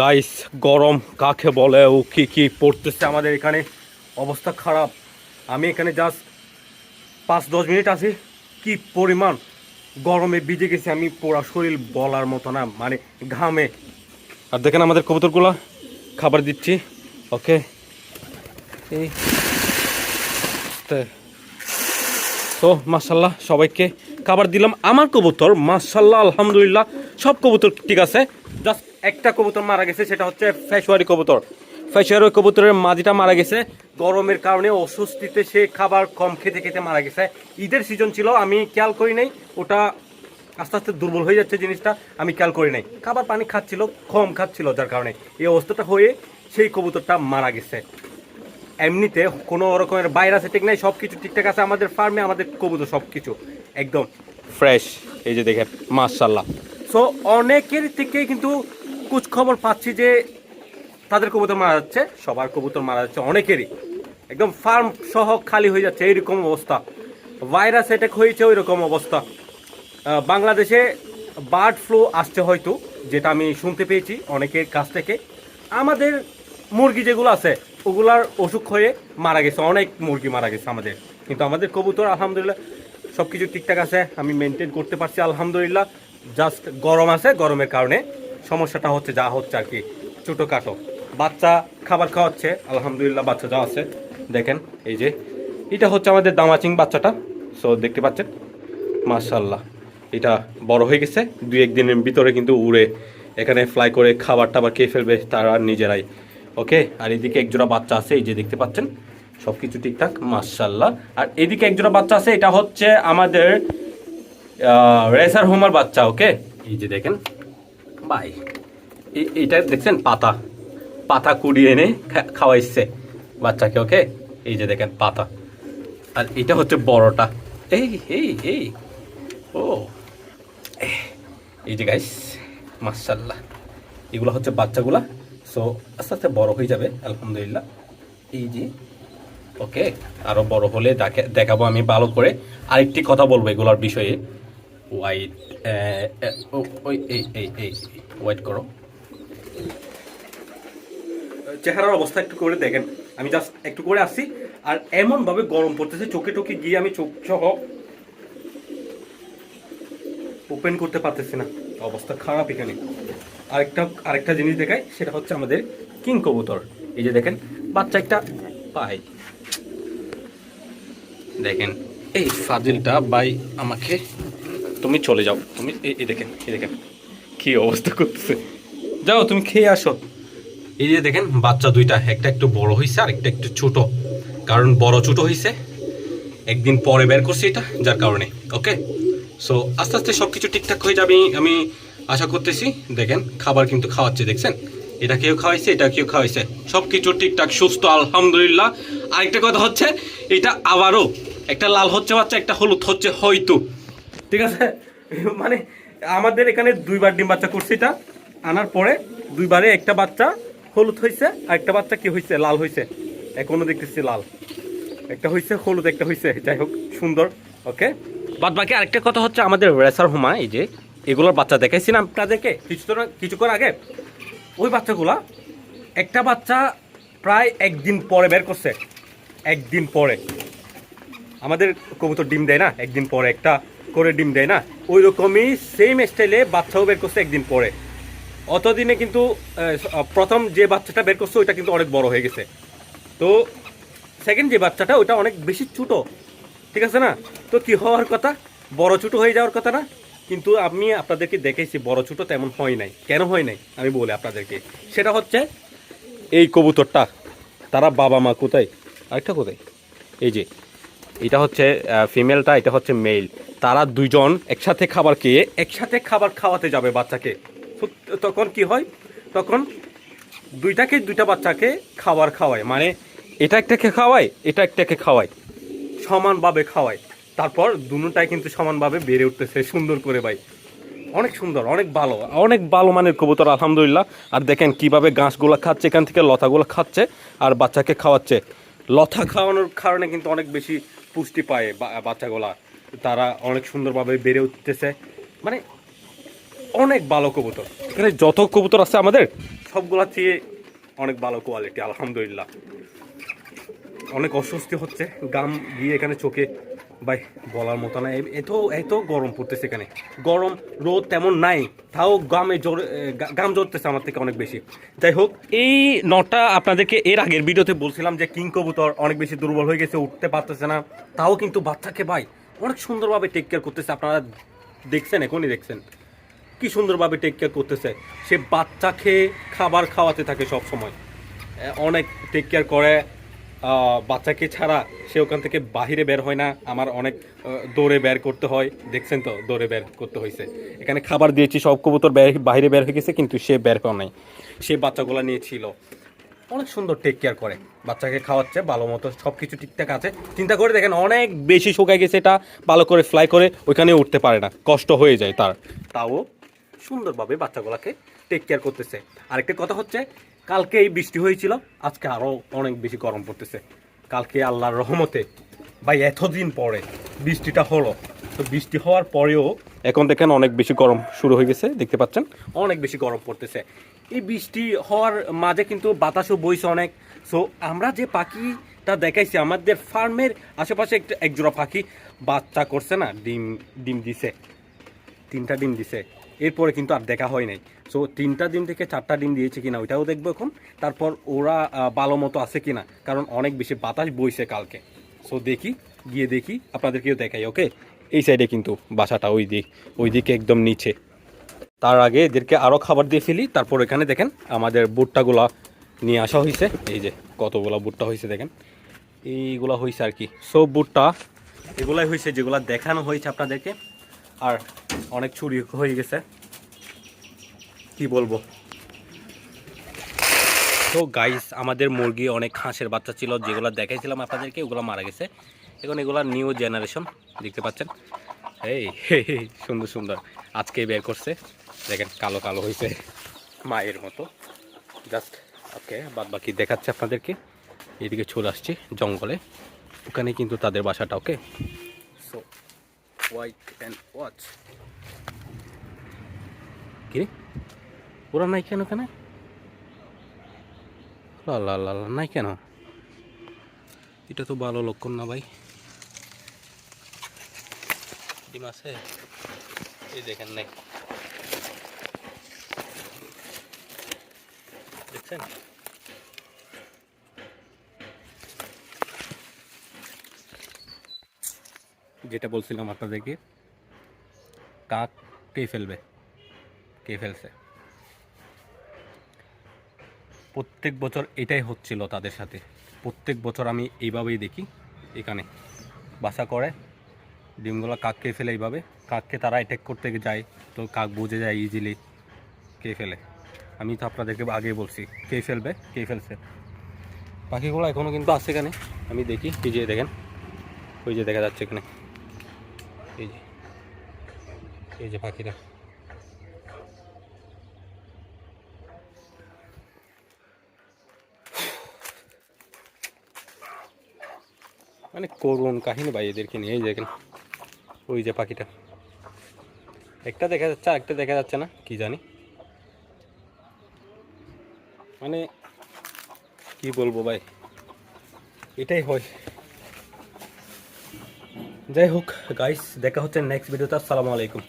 Guys গরম কাকে বলে ও কি কি পড়তেছে আমাদের এখানে? অবস্থা খারাপ। আমি এখানে জাস্ট পাঁচ, দশ মিনিট আছি। কি পরিমাণ গরমে ভিজে গেছি আমি, পুরা শরীর বলার মতো না মানে ঘামে। আর দেখেন আমাদের কবুতরগুলো, খাবার দিচ্ছি, ওকে? এই, তো। মাসাল্লাহ সবাইকে খাবার দিলাম। আমার কবুতর মাসাল্লাহ আলহামদুলিল্লাহ, সব কবুতর ঠিক আছে। জাস্ট একটা কবুতর মারা গেছে, সেটা হচ্ছে ফেসওয়ারি কবুতর। ফেসওয়ারি কবুতরের মাদিটা মারা গেছে। গরমের কারণে অস্বস্তিতে সে খাবার কম খেতে খেতে মারা গেছে। ঈদের সিজন ছিল, আমি খেয়াল করি নাই। ওটা আস্তে আস্তে দুর্বল হয়ে যাচ্ছে জিনিসটা, আমি খেয়াল করি নাই। খাবার পানি খাচ্ছিল, কম খাচ্ছিল যার কারণে। এই অবস্থাটা হয়ে সেই কবুতরটা মারা গেছে। এমনিতে কোনো রকমের ভাইরাস ঠিক নাই সব কিছু ঠিকঠাক আছে। আমাদের ফার্মে আমাদের কবুতর সব কিছু একদম ফ্রেশ এই যে দেখেন মার্শাল্লাহ সো অনেকের থেকে কিন্তু কুচ খবর পাচ্ছি যে তাদের কবুতর মারা যাচ্ছে, সবার কবুতর মারা যাচ্ছে অনেকেরই। একদম ফার্ম সহ খালি হয়ে যাচ্ছে, এইরকম অবস্থা। ভাইরাস অ্যাটাক হয়েছে ওই রকম অবস্থা বাংলাদেশে বার্ড ফ্লু আসছে হয়তো, যেটা আমি শুনতে পেয়েছি অনেকের কাছ থেকে। আমাদের মুরগি যেগুলো আছে, ওগুলার অসুখ হয়ে মারা গেছে, অনেক মুরগি মারা গেছে আমাদের। কিন্তু আমাদের কবুতর, আলহামদুলিল্লাহ সব কিছু ঠিকঠাক আছে, আমি মেনটেন করতে পারছি, আলহামদুলিল্লাহ। জাস্ট গরম আছে, গরমের কারণে। সমস্যাটা হচ্ছে, যা হচ্ছে আর কি ছোটো ছোটোখাটো। বাচ্চা খাবার খাওয়াচ্ছে, আলহামদুলিল্লাহ বাচ্চা যা আছে, দেখেন, এই যে, এটা হচ্ছে আমাদের দামাচিং বাচ্চাটা সো দেখতে পাচ্ছেন মাশাল্লাহ এটা বড় হয়ে গেছে, দুই একদিনের ভিতরে কিন্তু উড়ে, এখানে ফ্লাই করে খাবার টাবার খেয়ে ফেলবে তারা নিজেরাই ওকে আর এদিকে একজোড়া বাচ্চা আছে, এই যে দেখতে পাচ্ছেন সব কিছু ঠিকঠাক মাশাল্লাহ আর এদিকে একজোড়া বাচ্চা আছে, এটা হচ্ছে আমাদের রেসার হোমার বাচ্চা ওকে এই যে দেখেন বাই। এইটা দেখছেন? পাতা। পাতা কুড়িয়ে এনে খাওয়াইছে বাচ্চাকে, ওকে? এই যে দেখেন, পাতা। আর এটা হচ্ছে বড়টা। এই এই এই। ও। এই যে গাইস মার্শাল্লাহ এগুলো হচ্ছে বাচ্চাগুলা। সো আস্তে আস্তে বড় হয়ে যাবে, আলহামদুলিল্লাহ। এই যে, ওকে? আরও বড় হলে দেখে- দেখাবো আমি ভালো করে। আরেকটি কথা বলব এগুলোর বিষয়ে। ওয়াইট ওই এই এই করো চেহারার অবস্থা একটু করে দেখেন। আমি জাস্ট একটু করে আসছি। আর এমন ভাবে গরম পড়তেছে, চোখে টোকে গিয়ে আমি চোখ সহ ওপেন করতে পারতেছি না। অবস্থা খারাপ এখানে। আরেকটা আরেকটা জিনিস দেখাই, সেটা হচ্ছে আমাদের কিং কবুতর। এই যে দেখেন, বাচ্চা একটা পাই। দেখেন, এই ফাজিলটা বাই আমাকে তুমি চলে যাও। তুমি এই- দেখেন, এই দেখেন কি অবস্থা করতেছে। যাও, তুমি খেয়ে আসো। এই যে দেখেন, বাচ্চা দুইটা, একটা একটু বড় হয়েছে আর একটা একটু ছোট। কারণ বড় ছোট হয়েছে একদিন পরে বের করছি এটা, যার কারণে ওকে সো আস্তে আস্তে সব কিছু ঠিকঠাক হয়ে যাবে, আমি আশা করতেছি, দেখেন, খাবার কিন্তু খাওয়াচ্ছে, দেখছেন? এটা কেউ খাওয়াইছে, এটা কেউ খাওয়াইছে। সব কিছু ঠিকঠাক, সুস্থ, আলহামদুলিল্লাহ। আরেকটা কথা হচ্ছে, এটা আবারও একটা লাল হচ্ছে বাচ্চা, একটা হলুদ হচ্ছে, হয়তো। ঠিক আছে? মানে আমাদের এখানে দুইবার ডিম বাচ্চা করছে এটা। আনার পরে দুইবারে একটা বাচ্চা হলুদ হয়েছে আর একটা বাচ্চা কি হয়েছে লাল হয়েছে এখনও দেখতেছি লাল। একটা হয়েছে হলুদ, একটা হয়েছে যাই হোক, সুন্দর। ওকে বাদ বাকি আরেকটা কথা হচ্ছে আমাদের রেসার হোমা, এই যে এগুলোর বাচ্চা দেখাইছি না আপনাদেরকে। কিছুক্ষণ কিছুক্ষণ আগে ওই বাচ্চাগুলা একটা বাচ্চা প্রায় একদিন পরে বের করছে। একদিন পরে। আমাদের কবুতর ডিম দেয় না, একদিন পরে একটা করে ডিম দেয় না? ওই রকমই সেম স্টাইলে বাচ্চাও বের করছে একদিন পরে। অতদিনে কিন্তু প্রথম যে বাচ্চাটা বের করছে, ওইটা কিন্তু অনেক বড় হয়ে গেছে। তো সেকেন্ড যে বাচ্চাটা, ওইটা অনেক বেশি ছোট। ঠিক আছে না? তো কি হওয়ার কথা? বড় ছোট হয়ে যাওয়ার কথা না। কিন্তু আমি আপনাদেরকে দেখেছি, বড় ছোট তেমন হয় নাই। কেন হয় নাই? আমি বলি আপনাদেরকে। সেটা হচ্ছে, এই কবুতরটা, তারা বাবা মা কোথায়? আরেকটা কোথায়? এই যে এটা হচ্ছে ফিমেলটা এটা হচ্ছে মেল তারা দুইজন একসাথে খাবার খেয়ে একসাথে খাবার খাওয়াতে যাবে বাচ্চাকে। তখন কি হয়? তখন দুইটাকে দুইটা বাচ্চাকে খাবার খাওয়ায়। মানে এটা একটাকে খাওয়ায়, এটা একটাকে খাওয়ায়। সমানভাবে খাওয়ায়। তারপর দুটাই কিন্তু সমানভাবে বেড়ে উঠতেছে। সুন্দর করে ভাই। অনেক সুন্দর, অনেক ভালো অনেক ভালো মানের কবুতর, আলহামদুলিল্লাহ। আর দেখেন কীভাবে ঘাসগুলো খাচ্ছে, এখান থেকে লতাগুলো খাচ্ছে আর বাচ্চাকে খাওয়াচ্ছে। লতা খাওয়ানোর কারণে কিন্তু অনেক বেশি পুষ্টি পায় বাচ্চাগুলা। তারা অনেক সুন্দরভাবে বেড়ে উঠতেছে। মানে অনেক ভালো কবুতর। এখানে যত কবুতর আছে আমাদের, সবগুলা চেয়ে অনেক ভালো কোয়ালিটি আলহামদুলিল্লাহ। অনেক অস্বস্তি হচ্ছে। গাম গিয়ে এখানে চোখে ভাই, বলার মতো না। এত এত গরম পড়তেছে এখানে। গরম, রোদ তেমন নাই, তাও গামে জোর গাম জড়তেছে আমার থেকে অনেক বেশি। যাই হোক, এই নটা আপনাদেরকে এর আগের ভিডিওতে বলছিলাম যে কিং কবুতর অনেক বেশি দুর্বল হয়ে গেছে, উঠতে পারতেছে না। তাও কিন্তু বাচ্চাকে ভাই অনেক সুন্দরভাবে টেক কেয়ার করতেছে। আপনারা দেখছেন, এখনই দেখছেন। কি সুন্দরভাবে টেক কেয়ার করতেছে। সে বাচ্চাকে খাবার খাওয়াতে থাকে সব সময় অনেক টেক কেয়ার করে। বাচ্চাকে ছাড়া সে ওখান থেকে বাহিরে বের হয় না। আমার অনেক দৌড়ে বের করতে হয়। দেখছেন তো, দৌড়ে বের করতে হয়েছে। এখানে খাবার দিয়েছি, সব কবুতর বাইরে বের হয়ে গেছে, কিন্তু সে বের হয় নাই। সে বাচ্চাগুলো নিয়েছিল। অনেক সুন্দর টেক কেয়ার করে। বাচ্চাকে খাওয়াচ্ছে, ভালো মতো সব কিছু ঠিকঠাক আছে। চিন্তা করে দেখেন, অনেক বেশি শুকায় গেছে এটা, ভালো করে ফ্লাই করে ওইখানে উঠতে পারে না। কষ্ট হয়ে যায় তার। তাও সুন্দরভাবে বাচ্চাগুলোকে টেক কেয়ার করতেছে। আরেকটা কথা হচ্ছে কালকে এই বৃষ্টি হয়েছিল, আজকে আরও অনেক বেশি গরম পড়তেছে। কালকে আল্লাহর রহমতে, ভাই, এতদিন পরে বৃষ্টিটা হলো। তো বৃষ্টি হওয়ার পরেও এখন দেখেন অনেক বেশি গরম শুরু হয়ে গেছে, দেখতে পাচ্ছেন? অনেক বেশি গরম পড়তেছে। এই বৃষ্টি হওয়ার মাঝে কিন্তু বাতাসও বইছে অনেক। সো আমরা যে পাখিটা দেখাইছি, আমাদের ফার্মের আশেপাশে একটা একজোড়া পাখি বাচ্চা করছে না, ডিম ডিম দিছে। তিনটা ডিম দিছে। এরপরে কিন্তু আর দেখা হয় নাই। সো তিনটা ডিম থেকে চারটা ডিম দিয়েছে কিনা ওইটাও দেখব এখন। তারপর ওরা ভালো মতো আছে কিনা, কারণ অনেক বেশি বাতাস বইছে কালকে। সো দেখি, গিয়ে দেখি, আপনাদেরকেও দেখাই, ওকে? এই সাইডে কিন্তু বাসাটা, ওই দিক, ওই দিকে একদম নিচে। তার আগে এদেরকে আরও খাবার দিয়ে ফেলি, তারপর এখানে দেখেন আমাদের ভুট্টাগুলা নিয়ে আসা হয়েছে এই যে, কতগুলা ভুট্টা হয়েছে দেখেন। এইগুলা হয়েছে আর কি। সব ভুট্টা, এগুলাই হয়েছে যেগুলা দেখানো হয়েছে আপনাদেরকে। আর অনেক চুরি হয়ে গেছে। কি বলব? তো গাইস আমাদের মুরগি অনেক হাঁসের বাচ্চা ছিল, যেগুলো দেখাইছিলাম আপনাদেরকে, ওগুলো মারা গেছে। এখন এগুলো নিউ জেনারেশন দেখতে পাচ্ছেন? এই সুন্দর সুন্দর। আজকে বের করছে। দেখেন, কালো কালো হয়েছে মায়ের মতো। জাস্ট ওকে বাদ বাকি দেখাচ্ছে আপনাদেরকে। এদিকে চলে আসছি জঙ্গলে। ওখানে কিন্তু তাদের বাসাটা ওকে হোয়াইট অ্যান্ড ওয়াচ কি? ওরা নাই কেন কেন লা লা, নাই কেন? এটা তো ভালো লক্ষণ না ভাই। ডিম আছে? এই দেখেন নাই। দেখছেন? যেটা বলছিলাম আপনাদেরকে, কাক কে ফেলবে? কে ফেলছে? প্রত্যেক বছর এটাই হচ্ছিল তাদের সাথে। প্রত্যেক বছর আমি এইভাবেই দেখি এখানে। বাসা করে, ডিমগুলো কাক কে ফেলে এইভাবে। কাককে তারা অ্যাটেক করতে যায়, তো কাক বুঝে যায় ইজিলি কে ফেলে। আমি তো আপনাদেরকে আগে বলছি, কে ফেলবে, কে ফেলছে? পাখিগুলো এখনও কিন্তু আছে এখানে। আমি দেখি, এই যে দেখেন, ওই যে দেখা যাচ্ছে এখানে। এই যে এই যে পাখিটা। মানে করুন কাহিনী ভাই এদেরকে নিয়ে দেখেন ওই যে পাখিটা। একটা দেখা যাচ্ছে আর একটা দেখা যাচ্ছে না, কি জানি। মানে কি বলব ভাই, এটাই হয়। যাই হোক গাইস দেখা হচ্ছে নেক্সট ভিডিওতে আসসালামু আলাইকুম।